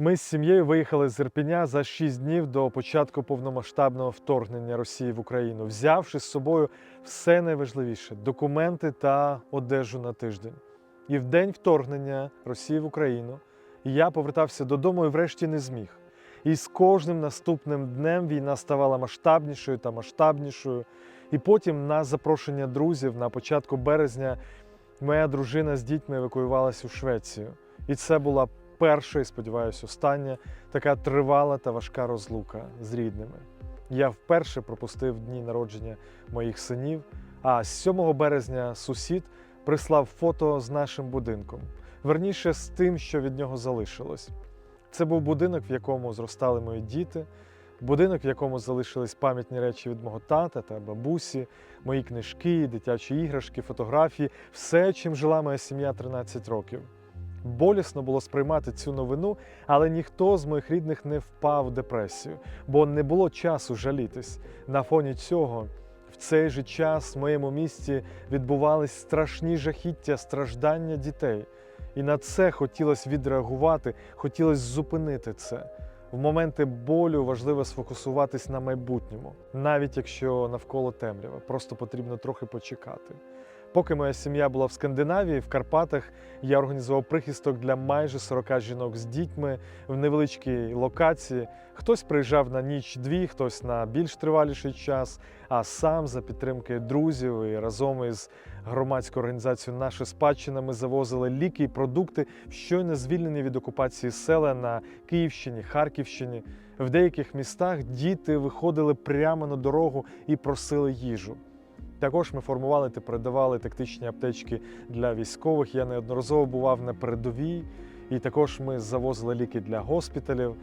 Ми з сім'єю виїхали з Ірпеня за 6 днів до початку повномасштабного вторгнення Росії в Україну, взявши з собою все найважливіше документи та одежу на тиждень. І в день вторгнення Росії в Україну я повертався додому і врешті не зміг. І з кожним наступним днем війна ставала масштабнішою та масштабнішою. І потім, на запрошення друзів, на початку березня, моя дружина з дітьми евакуювалася у Швецію. І це була перша і, сподіваюся, остання така тривала та важка розлука з рідними. Я вперше пропустив дні народження моїх синів. А з 7 березня сусід прислав фото з нашим будинком, верніше з тим, що від нього залишилось. Це був будинок, в якому зростали мої діти, будинок, в якому залишились пам'ятні речі від мого тата та бабусі, мої книжки, дитячі іграшки, фотографії, все, чим жила моя сім'я 13 років. Болісно було сприймати цю новину, але ніхто з моїх рідних не впав в депресію, бо не було часу жалітись. На фоні цього в цей же час в моєму місті відбувались страшні жахіття, страждання дітей. І на це хотілося відреагувати, хотілося зупинити це. В моменти болю важливо сфокусуватись на майбутньому, навіть якщо навколо темрява, просто потрібно трохи почекати. Поки моя сім'я була в Скандинавії, в Карпатах, я організував прихисток для майже 40 жінок з дітьми в невеличкій локації. Хтось приїжджав на ніч-дві, хтось на більш триваліший час, а сам за підтримки друзів і разом із громадською організацією Наша спадщина ми завозили ліки і продукти щойно звільнені від окупації села на Київщині, Харківщині. В деяких містах діти виходили прямо на дорогу і просили їжу. Також ми формували та передавали тактичні аптечки для військових. Я неодноразово бував на передовій, і також ми завозили ліки для госпіталів.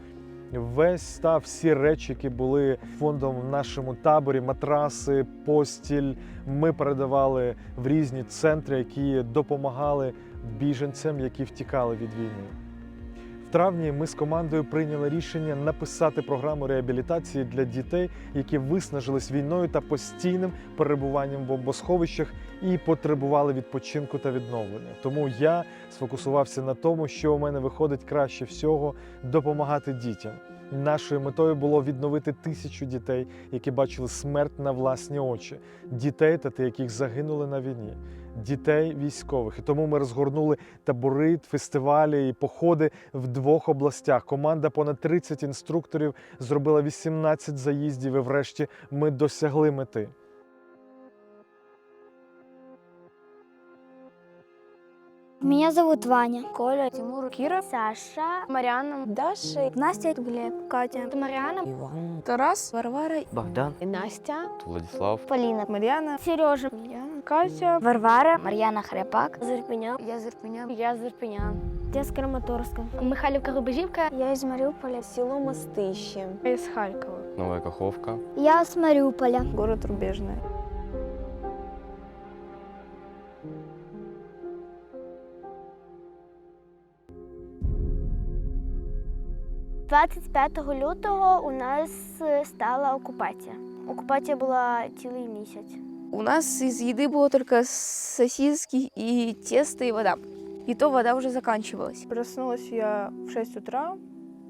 Весь став всі речі, які були фондом в нашому таборі, матраси, постіль. Ми передавали в різні центри, які допомагали біженцям, які втікали від війни. Травні ми з командою прийняли рішення написати програму реабілітації для дітей, які виснажились війною та постійним перебуванням в бомбосховищах і потребували відпочинку та відновлення. Тому я сфокусувався на тому, що у мене виходить краще всього допомагати дітям. Нашою метою було відновити тисячу дітей, які бачили смерть на власні очі, дітей та тих, яких загинули на війні, дітей військових. І тому ми розгорнули табори, фестивалі і походи в двох областях. Команда понад 30 інструкторів зробила 18 заїздів, і врешті ми досягли мети. Меня зовут Ваня. Коля, Тимур, Кира, Саша. Марьяна, Даша, Настя. Глеб. Катя. Марьяна, Іван, Тарас, Варвара, Богдан, Настя, Владислав, Полина. Марьяна, Сережа. Катя, Варвара. Марьяна Хряпак. Зерпеня, я Зерпеня, я Зерпеня, Я з Краматорська. Михайлівка Рубежівка, Я із Маріуполя. Село Мостище. я з Харкова, Новая Каховка. Я з Маріуполя. город Рубежний. – 25 лютого у нас е, стала окупація. Окупація була цілий місяць. У нас из еды было только сосиски и тесто и вода. И то вода уже заканчивалась. Проснулась я в 6 утра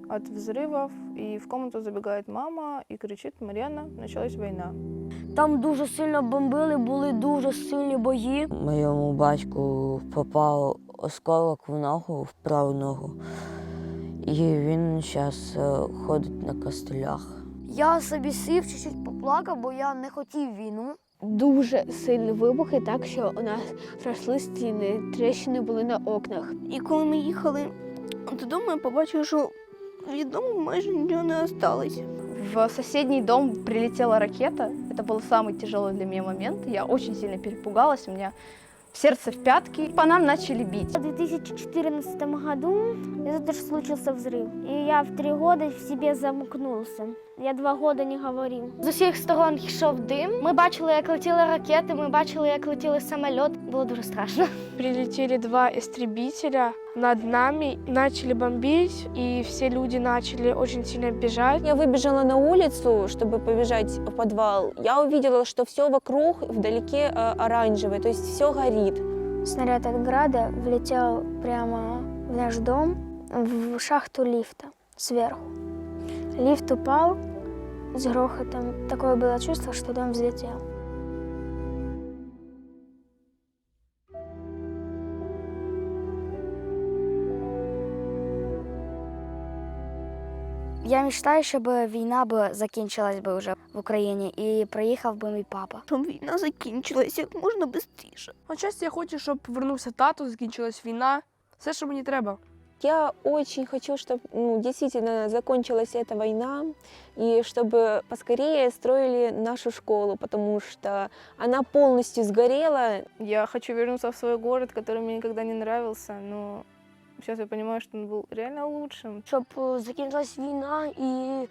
от взрывов, и в комнату забегает мама и кричит «Марьяна, началась война». Там дуже сильно бомбили, були дуже сильні бої. Моєму батьку попав осколок в ногу, в праву ногу. І він зараз ходить на костелях. Я собі сів, чуть-чуть поплакав, бо я не хотів війну. Дуже сильні вибухи, так що у нас росли стіни, тріщини були на окнах. І коли ми їхали додому, я побачила, що від дому майже нічого не осталось. В соседний дом прилетела ракета. Это был самый тяжелый для меня момент. Я очень сильно перепугалась. У меня сердце в пятки. По нам начали бить. В 2014 году из-за того, что случился взрыв. И я в три года в себе замкнулся. Я два года не говорив. З усіх сторон йшов дим. Ми бачили, як летіли ракети, ми бачили, як летіли самоліт. Було дуже страшно. Прилетіли два истребителя над нами, начали бомбить, и все люди начали очень сильно бежать. Я выбежала на улицу, чтобы побежать в подвал. Я увидела, что все вокруг вдалеке э, оранжевое, то есть все горит. Снаряд от града влетел прямо в наш дом, в шахту лифта. сверху. Лифт упал с грохотом. Такое было чувство, что дом взлетел. Я мечтаю, щоб війна би закінчилась би вже в Україні і приїхав би мій папа. Щоб війна закінчилась як можна швидше. Отчасті я хочу, щоб повернувся тато, закінчилась війна. Все, що мені треба. Я очень хочу, чтобы ну, действительно закончилась эта война, и чтобы поскорее строили нашу школу, потому что она полностью сгорела. Я хочу вернуться в свой город, который мне никогда не нравился, но сейчас я понимаю, что он был реально лучшим. Щоб закінчилась війна і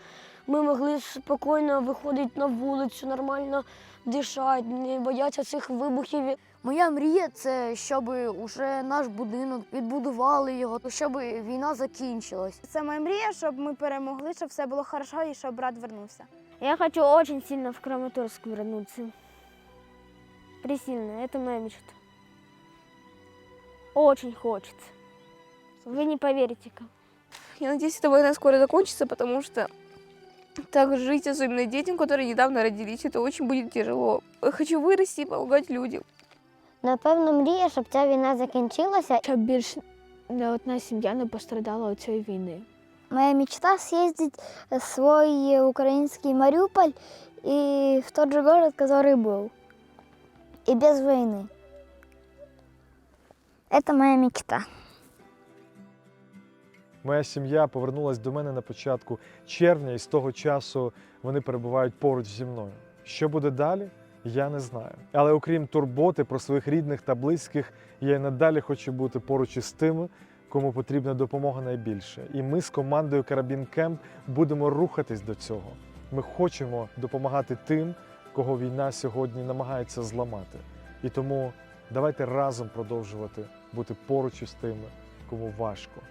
ми могли спокійно виходити на вулицю, нормально дишати, не боятися цих вибухів. Моя мрія це щоб уже наш будинок відбудували його, щоб війна закінчилась. Це моя мрія, щоб ми перемогли, щоб все було хорошо і щоб брат вернувся. Я хочу очень сильно в Краматорск вернуться. Пресильно, это моя мечта. Очень хочется. Вы не поверите, как. Я надеюсь, эта война скоро закончится, потому что так жить, особенно детям, которые недавно родились, это очень будет тяжело. Я хочу вырасти и помогать людям. Напевно, мрія, щоб ця війна закінчилася. Щоб більш не одна сім'я не пострадала від цієї війни. Моя мечта съездить в свой украинский Мариуполь и в тот же город, который был. И без войны. Это моя мечта. Моя сім'я повернулась до мене на початку червня, і з того часу вони перебувають поруч зі мною. Що буде далі, я не знаю. Але окрім турботи про своїх рідних та близьких, я й надалі хочу бути поруч із тими, кому потрібна допомога найбільше. І ми з командою Карабін Кемп будемо рухатись до цього. Ми хочемо допомагати тим, кого війна сьогодні намагається зламати. І тому давайте разом продовжувати бути поруч із тими, кому важко.